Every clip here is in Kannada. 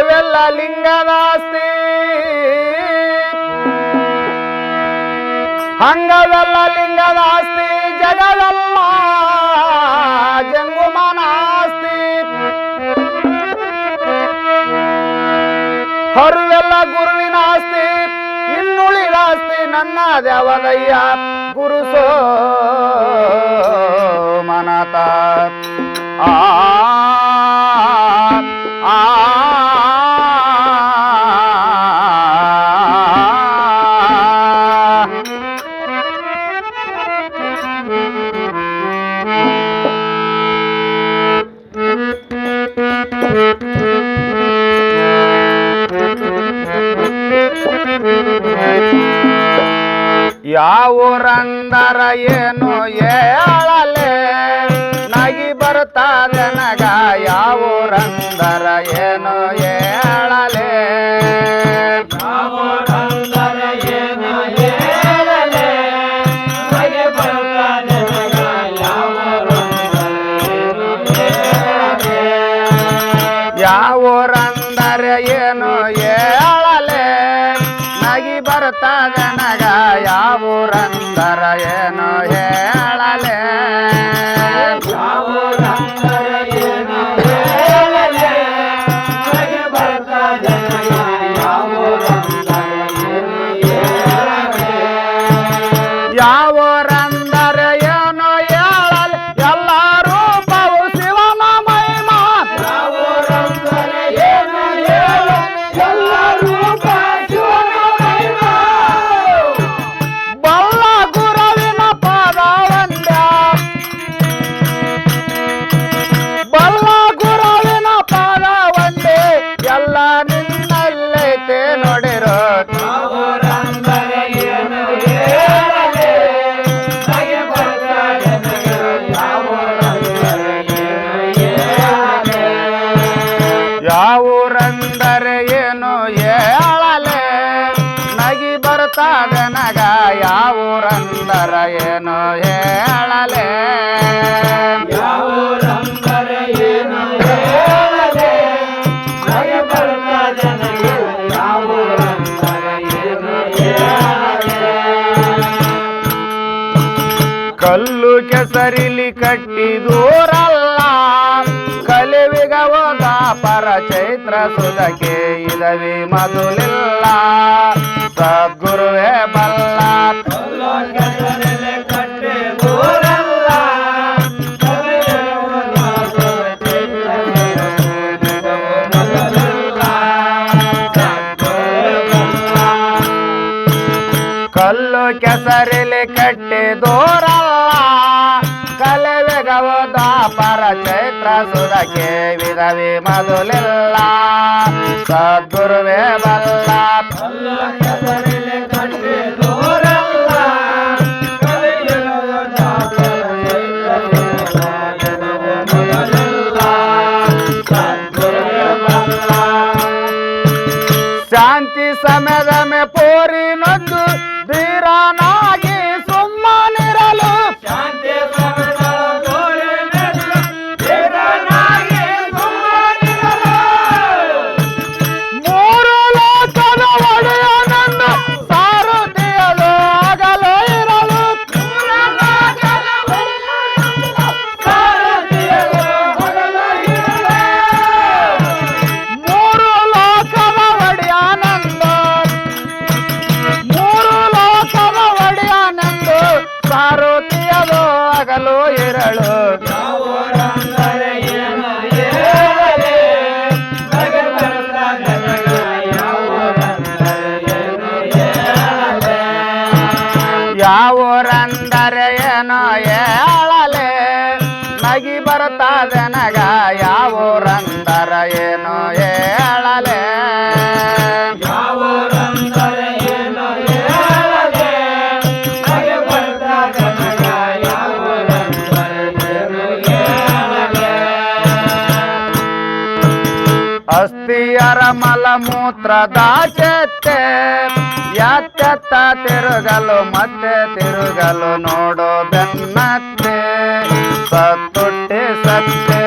ಹಂಗವೆಲ್ಲ ಲಿಂಗನಾಸ್ತಿ. ಹಂಗವೆಲ್ಲ ಲಿಂಗನಾಸ್ತಿ ಜಗವೆಲ್ಲ ಜಂಗುಮನಾಸ್ತಿ ಹರುವೆಲ್ಲ ಗುರುವಿನ ಆಸ್ತಿ ಇನ್ನುಳಿದ ಆಸ್ತಿ ನನ್ನ ದೇವದಯ್ಯ ಗುರು ಯಾವೂರಂದರ ಏನು ಏಳಲೆ ನಗಿ ಬರುತ್ತಾರೆ ನಗ ಯಾವೂರಂದರ ಏನು ಹೇಳಲೆ? ಯಾವೂರಂದರ ಏನು ಹೇಳಲೆ ಬರ್ತದೆ ನಗ ಯಾವೂರಂದರ ಏನು ಹೇಳಲೆ? ಕಲ್ಲು ಕೆಸರಿಲಿ ಕಟ್ಟಿದೂರಲ್ಲ ಕಲಿವಿಗ ಹೋದ ಪರ ಚೈತ್ರ ಸುಧಕೆ ಇದವಿ ಮೊದಲಿಲ್ಲ. ಸದ್ಗುರುವೇ ಬಲ್ಲ ಕಲ್ಲು ಕೆಸರಿಲಿ ಕಟ್ಟಿದೂರಲ್ಲ ಕಲಿವಿಗ ಹೋದ ಪರ ಚೈತ್ರ ಸುಧಕೆ ವಿಧವಿ ಮೊದಲಿಲ್ಲ ಸದ್ಗುರುವೇ ಬಲ್ಲ ಸಮಯದ ಮೇ ಪೋರಿ ನೊಂದು ಧೀರನಾಗಿ ಏನೋ ಹೇಳಲೆ ಅಸ್ಥಿಯರ ಮಲಮೂತ್ರದ ದಾಚತ್ತೆ. ಯಾತ್ಯತ್ತ ತಿರುಗಲು ಮತ್ತೆ ತಿರುಗಲು ನೋಡೋ ಬೆನ್ನತ್ತೆ ಸತ್ತುಟ್ಟೆ ಸತ್ತೆ.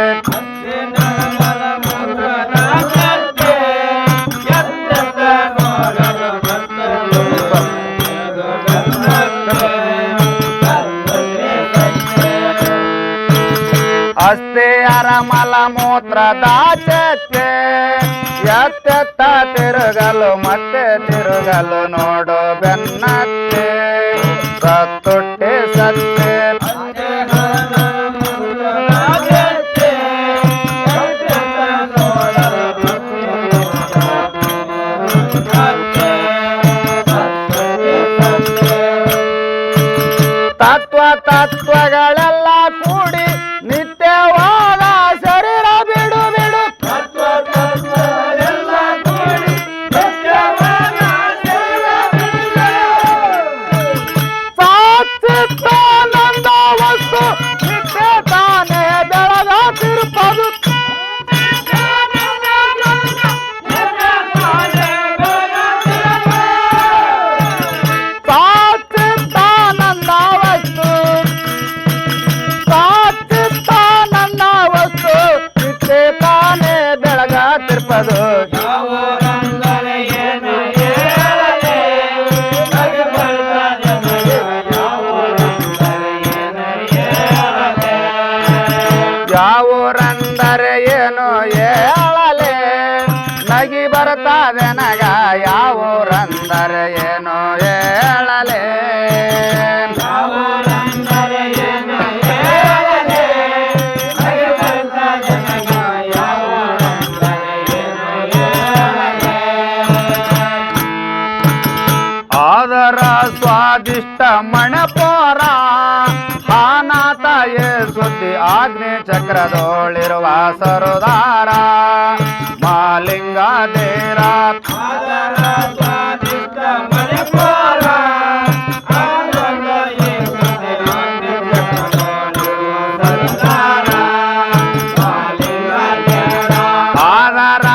ಅಸ್ಥಿಯರ ಮಲ ಮೂತ್ರದ ಚಕ್ಕೆ ಎತ್ತೆತ್ತ ತಿರುಗಲು ಮತ್ತೆ ತಿರುಗಲು ನೋಡು ಬೆನ್ನತ್ತೆ ಸತ್ತುಟ್ಟಿ ಸತ್ತೆ ಚಕ್ರದೋಳಿರುವ ಸರದಾರ ಮಾಲಿಂಗ ದೇರ. ಆದರ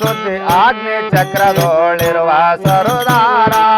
ಸುದ್ದಿ ಆಗ್ನಿ ಚಕ್ರದೋಳಿರುವ ಸರುದಾರ.